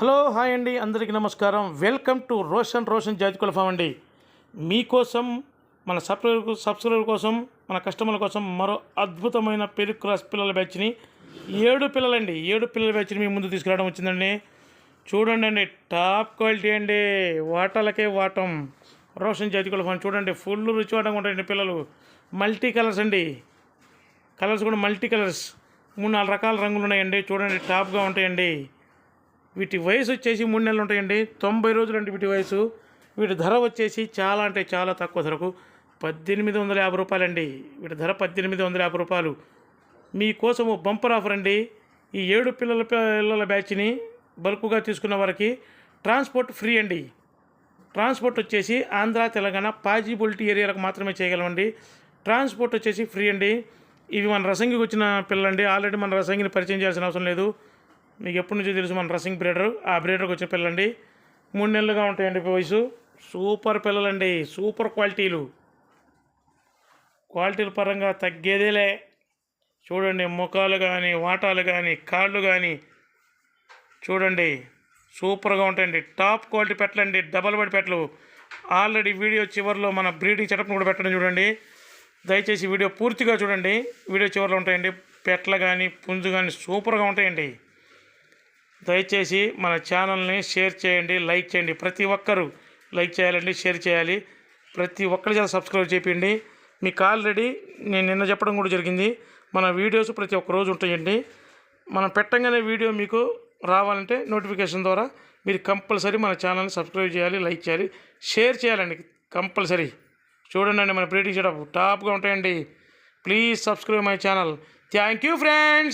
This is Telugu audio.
హలో హాయ్ అండి. అందరికీ నమస్కారం. వెల్కమ్ టు రోషన్ రోషన్ జాతికుల ఫామ్ అండి. మీకోసం మన సబ్స్క్రైబర్ సబ్స్క్రైబర్ కోసం మన కస్టమర్ల కోసం మరో అద్భుతమైన పెరు క్రాస్ పిల్లల బ్యాచ్ని ఏడు పిల్లలండి. ఏడు పిల్లల బ్యాచ్ని మీ ముందు తీసుకురావడం వచ్చిందండి. చూడండి అండి టాప్ క్వాలిటీ అండి. వాటాలకే వాటం. రోషన్ జాతికుల ఫామ్ చూడండి ఫుల్ రుచి వాటంగా ఉంటాయండి పిల్లలు. మల్టీ కలర్స్ అండి. కలర్స్ కూడా మల్టీ కలర్స్. మూడు నాలుగు రకాల రంగులు ఉన్నాయండి. చూడండి టాప్గా ఉంటాయండి. వీటి వయసు వచ్చేసి మూడు నెలలు ఉంటాయండి. తొంభై రోజులండి వీటి వయసు. వీటి ధర వచ్చేసి చాలా అంటే చాలా తక్కువ ధరకు. పద్దెనిమిది వందల యాభై రూపాయలండి. వీటి ధర పద్దెనిమిది వందల యాభై రూపాయలు. మీకోసము బంపర్ ఆఫర్ అండి. ఈ ఏడు పిల్లల పిల్లల బ్యాచ్ని బల్క్గా తీసుకున్న వారికి ట్రాన్స్పోర్ట్ ఫ్రీ అండి. ట్రాన్స్పోర్ట్ వచ్చేసి ఆంధ్ర తెలంగాణ పాజిబిలిటీ ఏరియాలకు మాత్రమే చేయగలమండి. ట్రాన్స్పోర్ట్ వచ్చేసి ఫ్రీ అండి. ఇవి మన రసంగికి వచ్చిన పిల్లలండి. ఆల్రెడీ మన రసంగిని పరిచయం చేయాల్సిన అవసరం లేదు. మీకు ఎప్పటి నుంచో తెలుసు మన రసింగ్ బ్రీడర్ ఆ బ్రీడర్కి వచ్చే పిల్లండి మూడు నెలలుగా ఉంటాయండి వయసు. సూపర్ పిల్లలండి. సూపర్ క్వాలిటీలు. క్వాలిటీల పరంగా తగ్గేదేలే. చూడండి ముఖాలు కానీ వాటాలు కానీ కాళ్ళు కానీ చూడండి. సూపర్గా ఉంటాయండి. టాప్ క్వాలిటీ పెట్టలండి. డబల్ బెడ్ పెట్టలు. ఆల్రెడీ వీడియో చివరిలో మన బ్రీడింగ్ సెటప్ని కూడా పెట్టడం చూడండి. దయచేసి వీడియో పూర్తిగా చూడండి. వీడియో చివరిలో ఉంటాయండి. పెట్టలు కానీ పుంజు కానీ సూపర్గా ఉంటాయండి. దయచేసి మన ఛానల్ని షేర్ చేయండి లైక్ చేయండి. ప్రతి ఒక్కరూ లైక్ చేయాలండి షేర్ చేయాలి. ప్రతి ఒక్కరి చేత సబ్స్క్రైబ్ చేయండి. మీకు ఆల్రెడీ నేను నిన్న చెప్పడం కూడా జరిగింది. మన వీడియోస్ ప్రతి ఒక్క రోజు ఉంటాయండి. మనం పెట్టంగానే వీడియో మీకు రావాలంటే నోటిఫికేషన్ ద్వారా మీరు కంపల్సరీ మన ఛానల్ని సబ్స్క్రైబ్ చేయాలి లైక్ చేయాలి షేర్ చేయాలండి కంపల్సరీ. చూడండి మన ప్రీటింగ్ సెటప్ టాప్గా ఉంటాయండి. Please subscribe my channel. Thank you friends.